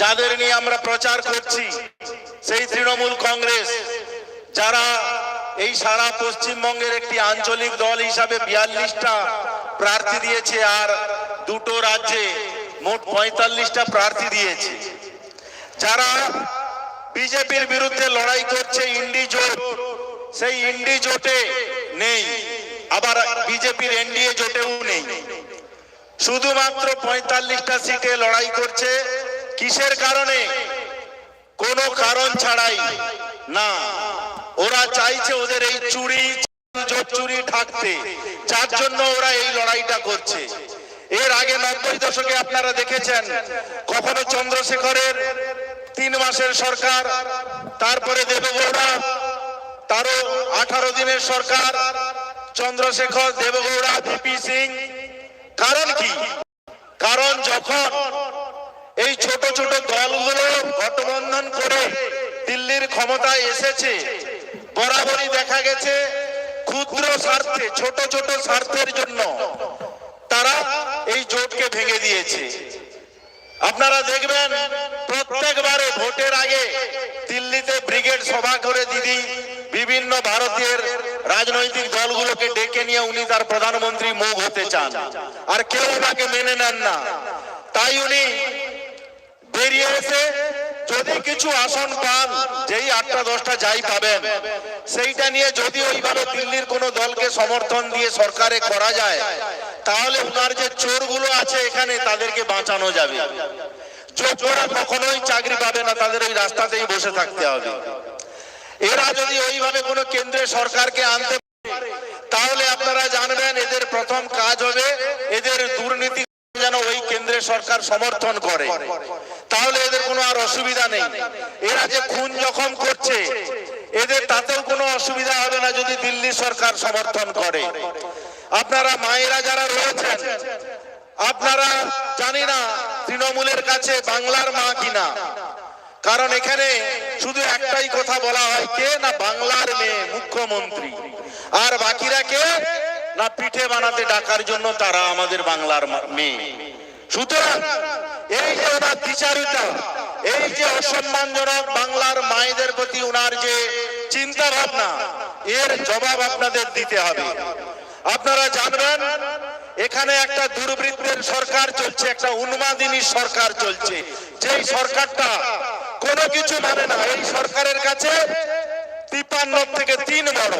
যাদের নিয়ে আমরা প্রচার করছি, সেই তৃণমূল কংগ্রেস, যারা এই সারা পশ্চিমবঙ্গের একটি আঞ্চলিক দল হিসাবে বিয়াল্লিশটা প্রার্থী দিয়েছে আর দুটো রাজ্যে মোট পঁয়তাল্লিশটা প্রার্থী দিয়েছে। যারা বিজেপির বিরুদ্ধে লড়াই করছে, ইন্ডি জোট, সেই ইন্ডি জোটে নেই, আবার বিজেপির এনডিএ জোটেও নেই। শুধুমাত্র পঁয়তাল্লিশটা সিটে লড়াই করছে কিসের কারণে? কোনো কারণ ছাড়াই। না, ওরা চাইছে ওদের এই চুরি চুরি ঢাকতে যার জন্য ওরা এই লড়াইটা করছে। এর আগে নব্বই দশকে আপনারা দেখেছেন, কখনো চন্দ্রশেখরের তিন মাসের সরকার, তারপরে দেবগৌড়া, তারও আঠারো দিনের সরকার, চন্দ্রশেখর, দেবগৌড়া, ভিপি সিং। কারণ কি? কারণ যখন এই ছোট ছোট দলগুলো গঠবন্ধন করে দিল্লির ক্ষমতায় এসেছে। বরাবরই দেখা গেছে ক্ষুদ্র স্বার্থে, ছোট ছোট স্বার্থের জন্য তারা এই জোটকে ভেঙে দিয়েছে। আপনারা দেখবেন, প্রত্যেকবারে ভোটের আগে দিল্লিতে ব্রিগেড সভা করে দিদি বিভিন্ন ভারতের রাজনৈতিক দলগুলোকে ডেকে নিয়ে উনি তার প্রধানমন্ত্রী মুখ হতে চান। আর কেউ তাকে মেনে নেন না। তাই উনি বেরিয়ে এসে যদি কিছু আসন পান, যেই আটটা, দশটা যাই পাবেন। সেইটা নিয়ে যদি ওইভাবে দিল্লির কোনো দলকে সমর্থন দিয়ে সরকারে করা যায়, তাহলে উনার যে চোরগুলো আছে এখানে তাদেরকে বাঁচানো যাবে। চোরা কখনোই চাকরি পাবে না, তাদের ওই রাস্তাতেই বসে থাকতে হবে। এরা যদি ওইভাবে কোনো কেন্দ্রের সরকারকে আনতে পারে, তাহলে আপনারা জানবেন এদের প্রথম কাজ হবে, এদের দুর্নীতি যেন ওই কেন্দ্রের সরকার সমর্থন করে। তাহলে এদের কোনো আর অসুবিধা নেই। এরা যে খুন জখম করছে, এদের তাতেও কোনো অসুবিধা হবে না যদি দিল্লি সরকার সমর্থন করে। আপনারা মায়েরা যারা রয়েছেন, আপনারা জানি না তৃণমূলের কাছে বাংলার মা কিনা। কারণ এখানে শুধু একটাই কথা বলা হয়, কে না বাংলার মেয়ে মুখ্যমন্ত্রী? আর বাকিরা কে? না পিঠে বানাতে ডাকার জন্য তারা আমাদের বাংলার মেয়ে। সুতরাং এই যে ওনার বিচারিতা, এই যে অসম্মানজনক বাংলার মায়েদের প্রতি ওনার যে চিন্তা ভাবনা এর জবাব আপনাদের দিতে হবে। আপনারা জানবেন, এখানে একটা দুর্বৃত্তের সরকার চলছে, একটা উন্মাদিনী সরকার চলছে। যেই সরকারটা কোনো কিছু মানে না, এই সরকারের কাছে তিপান্ন থেকে তিন বড়।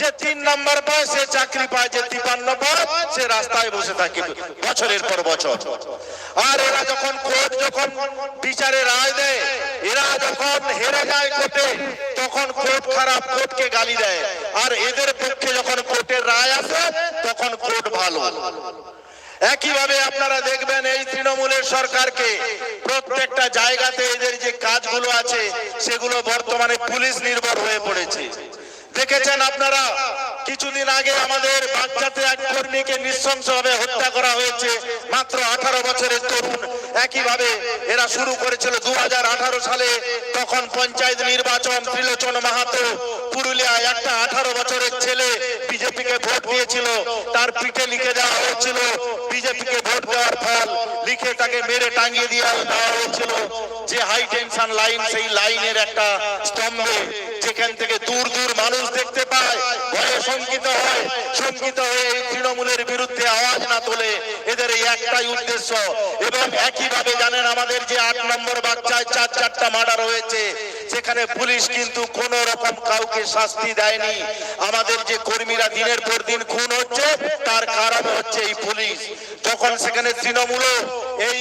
যে তিন নম্বর পায় সে চাকরি পায় যে তিপান্ন পায় সে রাস্তায় বসে থাকে বছরের পর বছর। আর এরা যখন কোর্ট যখন বিচারে রায় দেয়, এরা যখন হেরে যায় কোর্টে, তখন কোর্ট খারাপ কোর্টকে গালি দেয়। আর এদের পক্ষে যখন কোর্টের রায় আসে, তখন কোর্ট ভালো। একইভাবে আপনারা দেখবেন এই তৃণমূলের সরকারকে প্রত্যেকটা জায়গাতে এদের যে কাজগুলো আছে, সেগুলো বর্তমানে পুলিশ নির্ভর হয়ে পড়েছে। দেখেছেন আপনারা, কিছুদিন আগে আমাদের বাচ্চাতে এক কর্মীকে নৃশংসভাবে হত্যা করা হয়েছে, মাত্র আঠারো বছরের তরুণ। একইভাবে এরা শুরু করেছিল দুহাজার আঠারো সালে, তখন পঞ্চায়েত নির্বাচন, ত্রিলোচন মাহাতো পুরুলিয়ায় একটা আঠারো বছরের ছেলে বিজেপিকে ভোট দিয়েছিল, তার পিঠে লিখে দেওয়া হয়েছিল, বিজেপিকে ভোট দেওয়ার ফল, লিখে তাকে মেরে টাঙিয়ে দিয়ে দেওয়া হয়েছিল। যে হাই টেনশন লাইন সেই লাইনের একটা স্তম্ভে যেখান থেকে দূর দূর মানুষ দেখতে পায়, ভয়ে শঙ্কিত হয়, শঙ্কিত হয়ে এই তৃণমূলের বিরুদ্ধে আওয়াজ না তোলে, এদের এই একটাই উদ্দেশ্য। এবং একইভাবে জানেন আমাদের যে আট নম্বর বাচ্চায় চার চারটা মার্ডার হয়েছে সেখানে পুলিশ কিন্তু কোন রকম কাউকে শাস্তি দেয়নি। আমাদের যে কর্মীরা দিনের পর দিন খুন হচ্ছে, তার কারণ হচ্ছে এই পুলিশ। যখন সেখানে তৃণমূল এই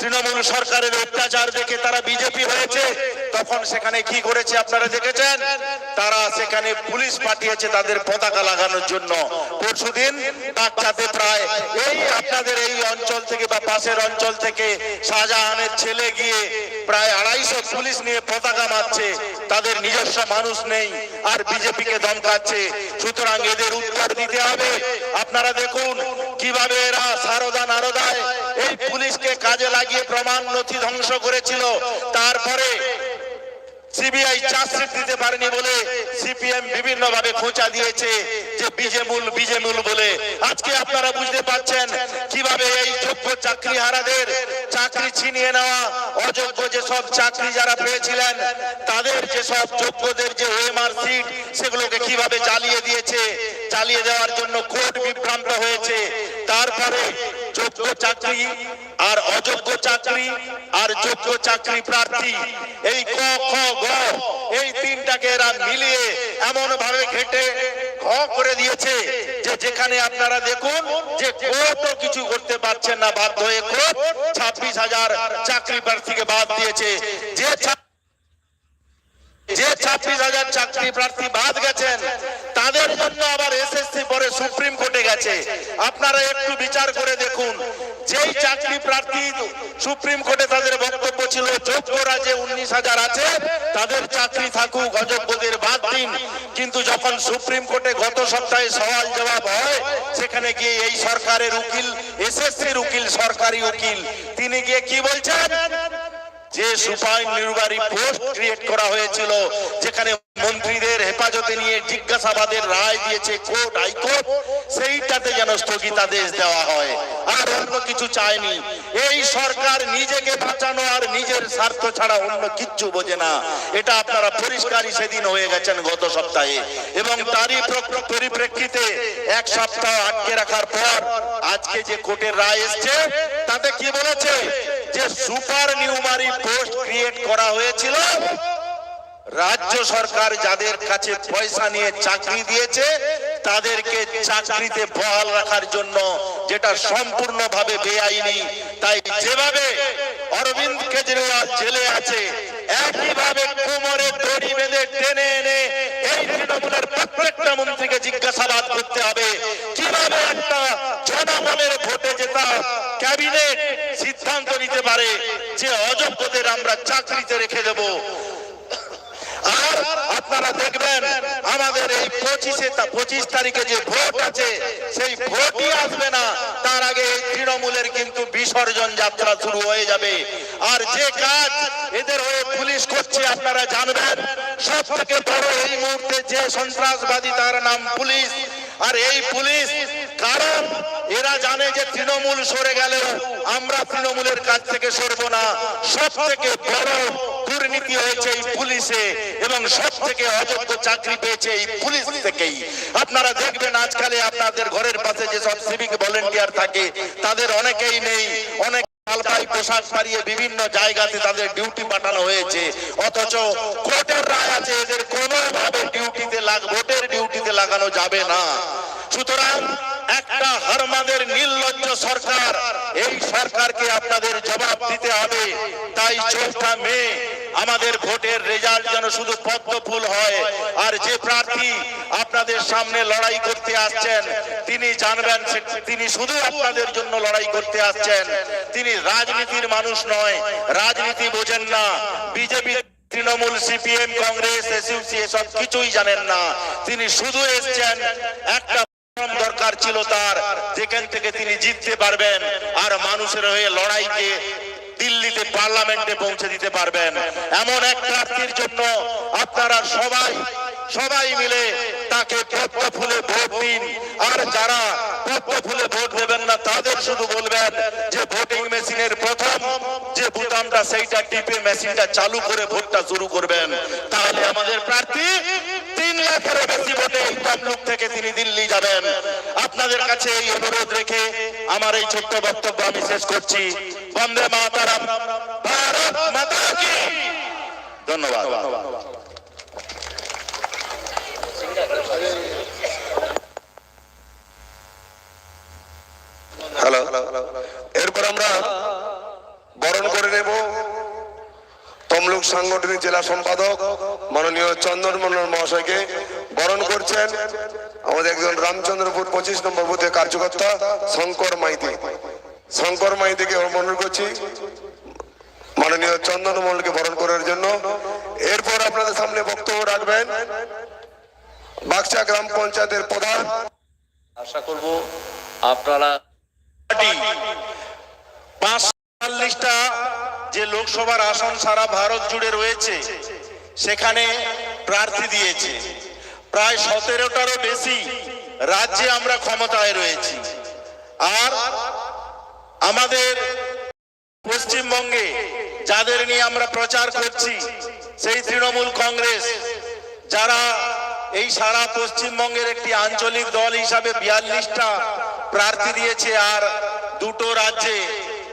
তৃণমূল সরকারের অত্যাচার দেখে তারা বিজেপি হয়েছে, তখন সেখানে কি করেছে আপনারা দেখেছেন? তারা সেখানে পুলিশ পাঠিয়েছে তাদের পতাকা লাগানোর জন্য। পরশুদিন বাচ্চাতে প্রায় এই আপনাদের এই অঞ্চল থেকে বা পাশের অঞ্চল থেকে শাহজাহানের ছেলে গিয়ে প্রায় আড়াইশো পুলিশ নিয়ে পতাকা মারছে। তাদের নিজস্ব মানুষ নেই, আর বিজেপিকে দমকাচ্ছে সুতরাং এদের উত্তর দিতে হবে। আপনারা দেখুন কীভাবে এরা সারদা নারদায় এই পুলিশকে কাজে লাগিয়ে প্রমাণ নথি ধ্বংস করেছিল। তারপরে সিবিআই চার্জশিট দিতে পারেনি বলে সিপিএম বিভিন্ন ভাবে খোঁচা দিয়েছে যে বিজেমূল বিজেমূল বলে। আজকে আপনারা বুঝতে পারছেন কীভাবে এই যোগ্য চাকরি হারাদের চাকরি ছিনিয়ে নেওয়া, অযোগ্য যে সব চাকরি যারা পেয়েছিলেন, তাদের যে সব যোগ্যদের যে ওএমআর সিট, সেগুলোকে কীভাবে চালিয়ে দিয়েছে, চালিয়ে দেওয়ার জন্য কোর্ট বিভ্রান্ত হয়েছে। তারপরে যোগ্য চাকরি আর অযোগ্য চাকরি আর যোগ্য চাকরি প্রার্থী, এই ক, খ, গ, এই তিনটাকে এরা মিলিয়ে এমন ভাবে ঘেটে করে দিয়েছে যে যেখানে আপনারা দেখুন যে কত কিছু করতে পারছেন না, বাধ্য হয়ে কোর্ট ছাব্বিশ হাজার চাকরি প্রার্থীকে বাদ দিয়েছে। যে যে ছাব্বিশ হাজার চাকরি প্রার্থী বাদ গেছেন তাদের জন্য আবার এসএসসি পরে সুপ্রিম কোর্টে গেছে। আপনারা একটু বিচার করে দেখুন। যেই চাকরি প্রার্থী সুপ্রিম কোর্টে তাদের বক্তব্য ছিল যোগ্যরা যে উনিশ হাজার আছে, তাদের চাকরি থাকুক, অযোগ্যদের বাদ দিন। কিন্তু যখন সুপ্রিম কোর্টে গত সপ্তাহে সওয়াল জবাব হয়, সেখানে গিয়ে এই সরকারের উকিল এসএসসির উকিল, সরকারি উকিল, তিনি গিয়ে কি বলছেন? যে সুপাই নির্বাহী পোস্ট ক্রিয়েট করা হয়েছিল, যেখানে মন্ত্রীদের হেফাজতে নিয়ে জিজ্ঞাসাবাদের রায় দিয়েছে কোর্ট, হাইকোর্ট। সেইটাতে যেন স্থগিতাদেশ দেওয়া হয়। আর অন্য কিছু চায়নি। এই সরকার নিজেকে বাঁচানো আর নিজের স্বার্থ ছাড়া অন্য কিচ্ছু বোঝে না। এটা আপনারা পরিষ্কারই সেদিন হয়ে গেছেন গত সপ্তাহে। এবং তারই পরিপ্রেক্ষিতে এক সপ্তাহ আটকে রাখার পর আজকে যে কোর্টের রায় এসছে, তাতে কি বলেছে? যে সুপার নিউমারি পোস্ট ক্রিয়েট করা হয়েছিল রাজ্য সরকার যাদের কাছে পয়সা নিয়ে চাকরি দিয়েছে, তাদেরকে চাকরিতে বহাল রাখার জন্য যেটা সম্পূর্ণভাবে বেআইনি, তাই যেভাবে অরবিন্দ কেজরিওয়াল জেলে আছে, একইভাবে কোমরে দড়ি বেঁধে টেনে এনে এই তৃণমূলের প্রত্যেকটা মন্ত্রীকে জিজ্ঞাসাবাদ করতে হবে, কীভাবে একটা জনগণের ভোটে জেতা ক্যাবিনেট সিদ্ধান্ত নিতে পারে, যে অযোগ্যদের আমরা চাকরিতে রেখে দেব। আর আপনারা দেখবেন, আমাদের এই পঁচিশে পঁচিশ তারিখে যে ভোট আছে, সেই ভোটই আসবে না। তার আগে এই তৃণমূলের কিন্তু বিসর্জন যাত্রা শুরু হয়ে যাবে। আর যে কাজ এদের হয়ে পুলিশ করছে, আপনারা জানবেন সব থেকে বড় এই মুহূর্তে যে সন্ত্রাসবাদী তার নাম পুলিশ। আর এই পুলিশ, কারণ এরা জানে যে তৃণমূল সরে গেলেও আমরা তৃণমূলের কাছ থেকে সরবো না। সব থেকে বড় দুর্নীতি হয়েছে এই পুলিশে এবং সব থেকে অযোগ্য চাকরি পেয়েছে এই পুলিশ থেকেই। আপনারা দেখবেন আজকালে আপনাদের ঘরের পাশে যেসব সিভিক ভলেন্টিয়ার থাকে, তাদের অনেকেই নেই। অনেক বিভিন্ন জায়গাতে তাদের ডিউটি পাঠানো হয়েছে। অথচ কোর্টের রায় আছে, এদের কোনোভাবে ডিউটিতে লাগ ভোটের ডিউটিতে লাগানো যাবে না। সুতরাং একটা হারমাদের নির্লজ্জ সরকার, এই সরকারকে আপনাদের জবাব দিতে হবে। তাই চৌঠা মে আমাদের ভোটের রেজাল্ট যেন শুধু পদ্ম ফুল হয়। আর যে প্রার্থী আপনাদের সামনে লড়াই করতে আসছেন, তিনি জানবেন তিনি শুধু আপনাদের জন্য লড়াই করতে আসছেন। তিনি রাজনীতির মানুষ নয়, রাজনীতি বোঝেন না। BJP, Trinamool, CPM, Congress, SUC, এসব কিছুই জানেন না। তিনি শুধু এসছেন, একটা দরকার ছিল তার, যেখান থেকে তিনি জিততে পারবেন। আর মানুষের হয়ে লড়াইকে দিল্লিতে পার্লামেন্টে পৌঁছে দিতে পারবেন। এমন এক প্রার্থীর জন্য আপনারা সবাই সবাই মিলে তাকে পদ্ম ফুলে ভোট দিন। আর যারা পদ্ম ফুলে ভোট দেবেন না, তাদের শুধু বলবেন যে ভোটিং মেশিনের প্রথম যে বুতামটা, সেইটা টিপে মেশিনটা চালু করে ভোটটা শুরু করবেন। তাহলে আমাদের প্রার্থী তিন লাখেরও বেশি ভোটে তমলুক থেকে তিনি দিল্লি যাবেন। আপনাদের কাছে এই অনুরোধ রেখে আমার এই ছোট্ট বক্তব্য আমি শেষ করছি। বন্দে মাতারাম। ধন্যবাদ হ্যালো এরপর আমরা বরণ করে নেব সাংগঠনিক জেলা সম্পাদক মাননীয় চন্দন মন্ডল মহাশয়কে বরণ করছেন। আমাদের একজন রামচন্দ্রপুর পঁচিশ নম্বর বুথে কার্যকর্তা শঙ্কর মাইতি। শঙ্কর মাইতিকে বরণ করছি মাননীয় চন্দন মন্ডলকে বরণ করার জন্য। এরপর আপনাদের সামনে বক্তব্য রাখবেন বাগচা গ্রাম পঞ্চায়েতের প্রধান। আশা করব আপনারা পাঁচচল্লিশটা যে লোকসভার আসন সারা ভারত জুড়ে রয়েছে, সেখানে প্রার্থী দিয়েছে। প্রায় সতেরোটারও বেশি রাজ্যে আমরা ক্ষমতায় রয়েছি। আর আমাদের পশ্চিমবঙ্গে যাদের নিয়ে আমরা প্রচার করছি, সেই তৃণমূল কংগ্রেস, যারা এই সারা পশ্চিমবঙ্গের একটি আঞ্চলিক দল হিসাবে বিয়াল্লিশটা প্রার্থী দিয়েছে, আর দুটো রাজ্যে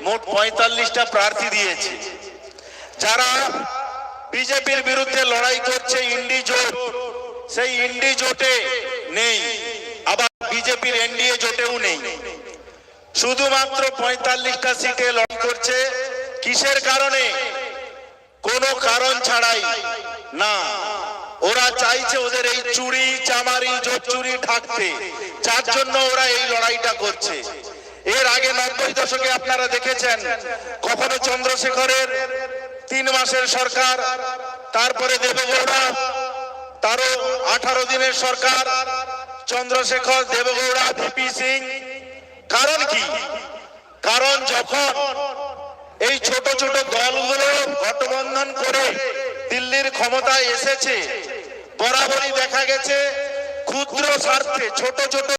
মোট পঁয়তাল্লিশটা প্রার্থী দিয়েছে। যারা বিজেপির বিরুদ্ধে লড়াই করছে ইন্ডি জোট, সেই ইন্ডি জোটে নেই। আবার বিজেপির এনডিএ জোটেও নেই। শুধুমাত্র পঁয়তাল্লিশটা সিটে লড়াই করছে, কিসের কারণে? কোনো কারণ ছাড়াই না। ওরা চাইছে ওদের এই চুরি, চামারি, জোট চুরি ঢাকতে যার জন্য ওরা এই লড়াইটা করছে। এর আগে নব্বই দশকে আপনারা দেখেছেন, কখনো চন্দ্রশেখরের তিন মাসের সরকার, তারপরে দেবগৌড়া, তারও আঠারো দিনের সরকার, চন্দ্রশেখর, দেবগৌড়া, ভিপি সিং। কারণ কি? কারণ যখন এই ছোট ছোট দলগুলো গঠবন্ধন করে দিল্লির ক্ষমতায় এসেছে, বরাবরই দেখা গেছে ক্ষুদ্র স্বার্থে, ছোট ছোট